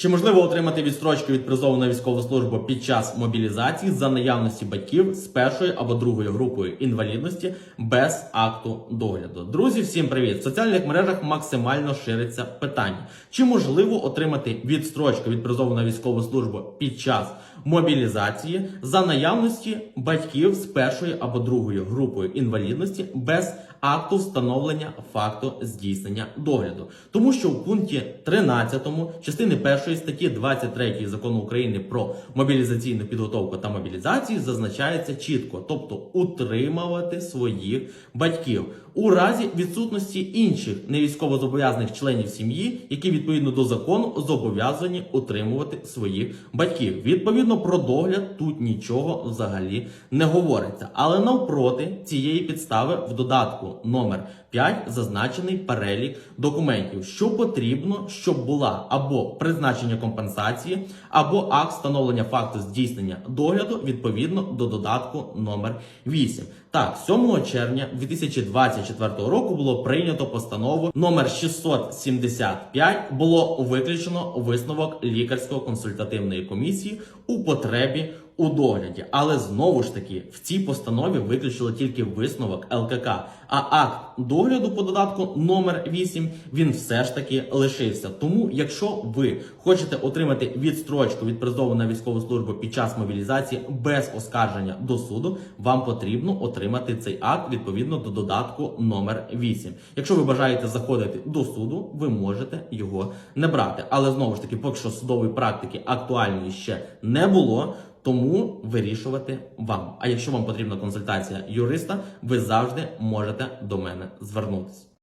Чи можливо отримати відстрочку від призову на військову службу під час мобілізації за наявності батьків з першою або другою групою інвалідності без акту догляду? Друзі, всім привіт! В соціальних мережах максимально шириться питання: чи можливо отримати відстрочку від призову на військову службу під час мобілізації за наявності батьків з першою або другою групою інвалідності без акту встановлення факту здійснення догляду, тому що в пункті 13 частини 1 статті 23 закону України про мобілізаційну підготовку та мобілізацію зазначається чітко, тобто утримувати своїх батьків у разі відсутності інших невійськовозобов'язаних членів сім'ї, які відповідно до закону зобов'язані утримувати своїх батьків. Відповідно про догляд тут нічого взагалі не говориться. Але навпроти цієї підстави в додатку номер 5 зазначений перелік документів, що потрібно, щоб була або призначення компенсації, або акт встановлення факту здійснення догляду відповідно до додатку номер 8. Так, 7 червня 2024 року було прийнято постанову номер 675. Було виключено висновок лікарсько-консультативної комісії у потребі у догляді. Але знову ж таки в цій постанові виключили тільки висновок ЛКК. А акт догляду по додатку номер 8 він все ж таки лишився. Тому, якщо ви хочете отримати відстрочку від призову на військову службу під час мобілізації без оскарження до суду, вам потрібно отримати цей акт відповідно до додатку номер 8. Якщо ви бажаєте заходити до суду, ви можете його не брати. Але знову ж таки, поки що судової практики актуальної ще не було. Тому вирішувати вам. А якщо вам потрібна консультація юриста, ви завжди можете до мене звернутися.